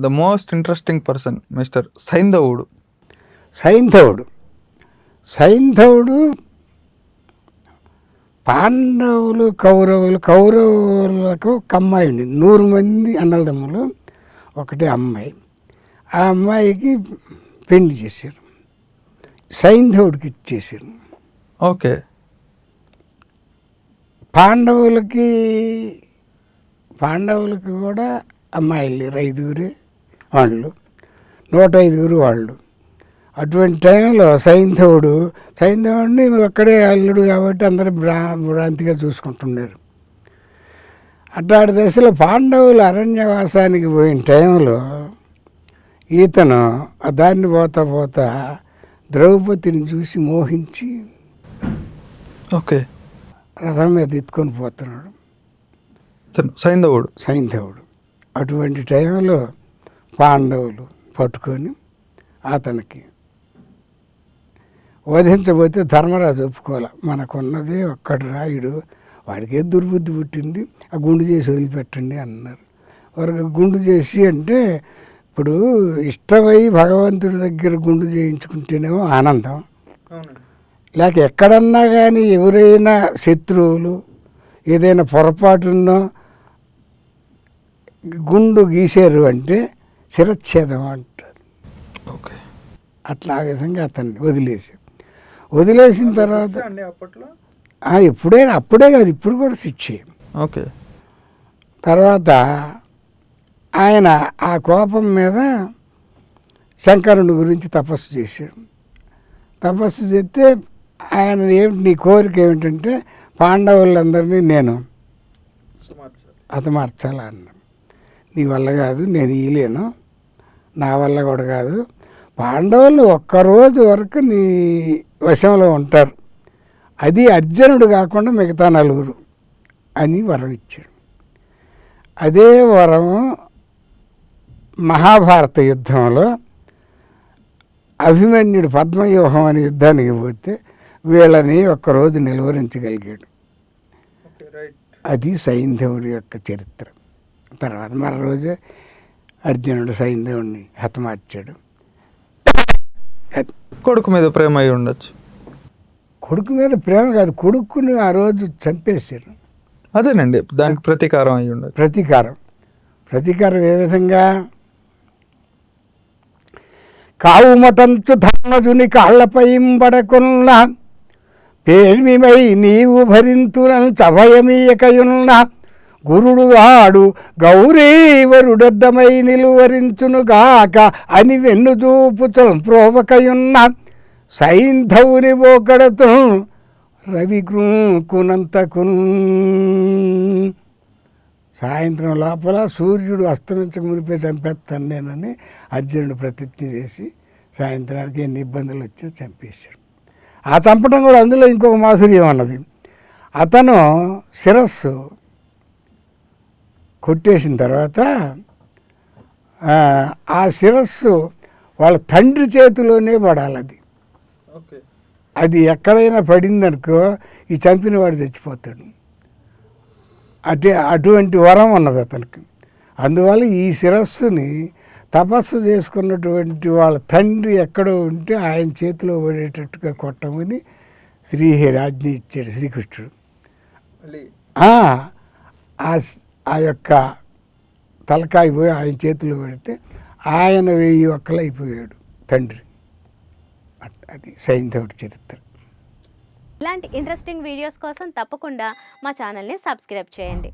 The most interesting person mister Saindhavudu. Saindhavudu. Saindhavudu పాండవులు కౌరవులు కౌరవులకు ఒక అమ్మాయి ఉంది నూరు మంది అన్నదమ్ములు ఒకటే అమ్మాయి. ఆ అమ్మాయికి పెళ్ళి చేశారు. సైంధవుడికి ఇచ్చేసారు ఓకే. పాండవులకి పాండవులకి కూడా అమ్మాయిలు ఐదుగురు. వాళ్ళు నూట ఐదుగురు వాళ్ళు. అటువంటి టైంలో సైంధవుడు సైంధవుడిని అక్కడే అల్లుడు కాబట్టి అందరూ భ్రా భ్రాంతిగా చూసుకుంటున్నారు. అట్లాంటి దశలో పాండవులు అరణ్యవాసానికి పోయిన టైంలో ఈతను దాన్ని పోతా పోతా ద్రౌపదిని చూసి మోహించి ఓకే. రథం మీద ఎత్తుకొని పోతున్నాడు. సైంధవుడు. సైంధవుడు. అటువంటి టైంలో పాండవులు పట్టుకొని అతనికి వధించబోతే ధర్మరాజు ఒప్పుకోవాలి. మనకున్నదే ఒక్కడు రాయుడు వాడికే దుర్బుద్ధి పుట్టింది ఆ గుండు చేసి వదిలిపెట్టండి అన్నారు. వారికి గుండు చేసి అంటే ఇప్పుడు ఇష్టమై భగవంతుడి దగ్గర గుండు చేయించుకుంటేనేమో ఆనందం. లేక ఎక్కడన్నా కానీ ఎవరైనా శత్రువులు ఏదైనా పొరపాటున్నో గుండు గీశారు అంటే శిరచ్ఛేదం అంటారు. ఓకే. అట్లా ఆ విధంగా అతన్ని వదిలేసి వదిలేసిన తర్వాత అప్పట్లో? ఆ, ఎప్పుడైనా అప్పుడే కాదు ఇప్పుడు కూడా శిక్షే. ఓకే. తర్వాత ఆయన ఆ కోపం మీద శంకరుని గురించి తపస్సు చేశాడు. తపస్సు చేస్తే ఆయన ఏమిటి నీ కోరిక ఏమిటంటే పాండవులందరినీ నేను హతమార్చాలా. అన్నాడు. నీ వల్ల కాదు నేను ఇయలేను నా వల్ల కూడా కాదు. పాండవులు ఒక్కరోజు వరకు నీ వశంలో ఉంటారు. అది అర్జునుడు కాకుండా మిగతా నలుగురు అని వరం ఇచ్చాడు. అదే వరం మహాభారత యుద్ధంలో అభిమన్యుడు పద్మవ్యూహం అనే యుద్ధానికి పోతే వీళ్ళని ఒక్కరోజు నిలువరించగలిగాడు. అది సైంధవుడి యొక్క చరిత్ర. తర్వాత మరో రోజు అర్జునుడు సైంధవుడిని హతమార్చాడు. కొడుకు మీద ప్రేమ అయి ఉండొచ్చు. కొడుకు మీద ప్రేమ కాదు కొడుకుని ఆ రోజు చంపేశారు. అదేనండి దానికి ప్రతీకారం అయి ఉండొచ్చు. ప్రతీకారం. ప్రతీకారం ఏ విధంగా? కావుమటంచు ధర్మజుని కాళ్ళపై బడకున్న పేర్మిమై నీవు భరింతునను చభయమీయకయున్న గురుడుగాడు గౌరీవరుడడ్డమై నిలువరించునుగాక అని వెన్నుచూపు ప్రోవకయున్న సైంధవుని ఓకడతు రవి కునంతకున్ సాయంత్రం లోపల సూర్యుడు అస్తమించక మునిపే చంపేస్తాను నేనని అర్జునుడు ప్రతిజ్ఞ చేసి సాయంత్రానికి ఎన్ని ఇబ్బందులు వచ్చినా చంపేశాడు. ఆ చంపడం కూడా అందులో ఇంకొక మాధుర్యం అన్నది. అతను శిరస్సు కొట్టేసిన తర్వాత ఆ, శిరస్సు వాళ్ళ తండ్రి చేతిలోనే పడాలి అది. ఓకే. అది ఎక్కడైనా పడిందనుకో ఈ చంపిన వాడు చచ్చిపోతాడు. అటు అటువంటి వరం ఉన్నది అతనికి. అందువల్ల ఈ శిరస్సుని తపస్సు చేసుకున్నటువంటి వాళ్ళ తండ్రి ఎక్కడో ఉంటే ఆయన చేతిలో పడేటట్టుగా కొట్టమని శ్రీహరి ఆజ్ఞ ఇచ్చాడు శ్రీకృష్ణుడు. ఆ, ఆ యొక్క తలకాయ పోయి ఆయన చేతిలో పెడితే ఆయన వెయ్యి ఒక్కలైపోయాడు తండ్రి. అది సైంధవుడి చరిత్ర. ఇలాంటి ఇంట్రెస్టింగ్ వీడియోస్ కోసం తప్పకుండా మా ఛానల్ని సబ్స్క్రైబ్ చేయండి.